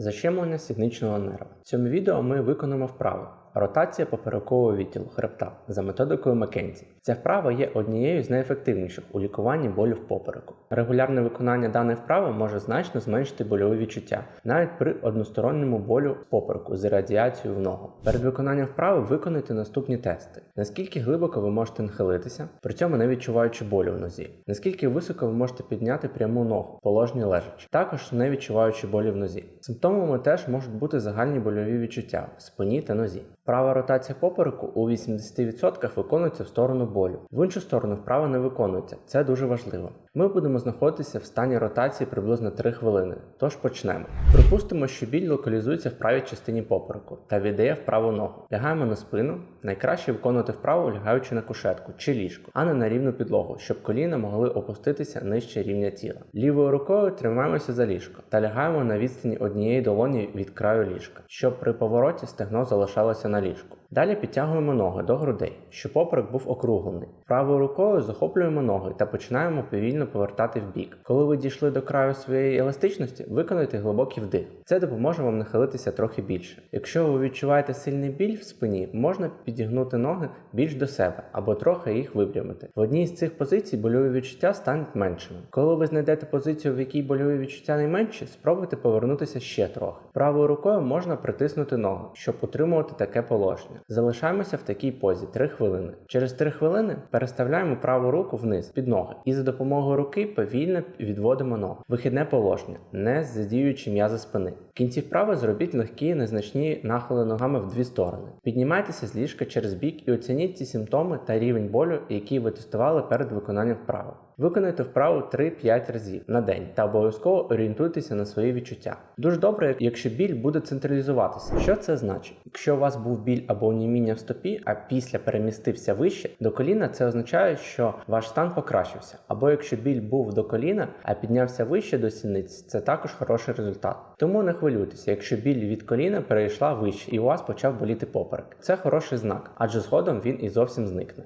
Защемлення сідничного нерва. В цьому відео ми виконаємо вправу ротація поперекового відділу хребта за методикою Маккензі. Ця вправа є однією з найефективніших у лікуванні болю в попереку. Регулярне виконання даної вправи може значно зменшити больові відчуття, навіть при односторонньому болю в попереку з радіацією в ногу. Перед виконанням вправи виконайте наступні тести: наскільки глибоко ви можете нахилитися, при цьому не відчуваючи болю в нозі, наскільки високо ви можете підняти пряму ногу, положені лежачи, також не відчуваючи болі в нозі. Симптомами теж можуть бути загальні больові відчуття в спині та нозі. Права ротація попереку у 80% виконується в сторону болю. В іншу сторону вправа не виконується. Це дуже важливо. Ми будемо знаходитися в стані ротації приблизно 3 хвилини. Тож почнемо. Припустимо, що біль локалізується в правій частині попереку та віддає в праву ногу. Лягаємо на спину. Найкраще виконувати вправу, лягаючи на кушетку чи ліжко, а не на рівну підлогу, щоб коліна могли опуститися нижче рівня тіла. Лівою рукою тримаємося за ліжко та лягаємо на відстані однієї долоні від краю ліжка, щоб при повороті стегно залишалося на ліжку. Далі підтягуємо ноги до грудей, щоб поперек був округлений. Правою рукою захоплюємо ноги та починаємо повільно повертати в бік. Коли ви дійшли до краю своєї еластичності, виконайте глибокий вдих. Це допоможе вам нахилитися трохи більше. Якщо ви відчуваєте сильний біль в спині, можна підігнути ноги більш до себе або трохи їх випрямити. В одній з цих позицій больові відчуття стануть меншими. Коли ви знайдете позицію, в якій больові відчуття найменші, спробуйте повернутися ще трохи. Правою рукою можна притиснути ногу, щоб утримувати таке положення. Залишаємося в такій позі 3 хвилини. Через 3 хвилини переставляємо праву руку вниз під ноги і за допомогою руки повільно відводимо ногу. Вихідне положення, не задіюючи м'язи спини. В кінці вправи зробіть легкі незначні нахили ногами в дві сторони. Піднімайтеся з ліжка через бік і оцініть ці симптоми та рівень болю, який ви тестували перед виконанням вправи. Виконайте вправу 3-5 разів на день та обов'язково орієнтуйтеся на свої відчуття. Дуже добре, якщо біль буде централізуватися. Що це значить? Якщо у вас був біль або оніміння в стопі, а після перемістився вище до коліна, це означає, що ваш стан покращився. Або якщо біль був до коліна, а піднявся вище до сіниць, це також хороший результат. Тому не хвилюйтеся, якщо біль від коліна перейшла вище і у вас почав боліти поперек. Це хороший знак, адже згодом він і зовсім зникне.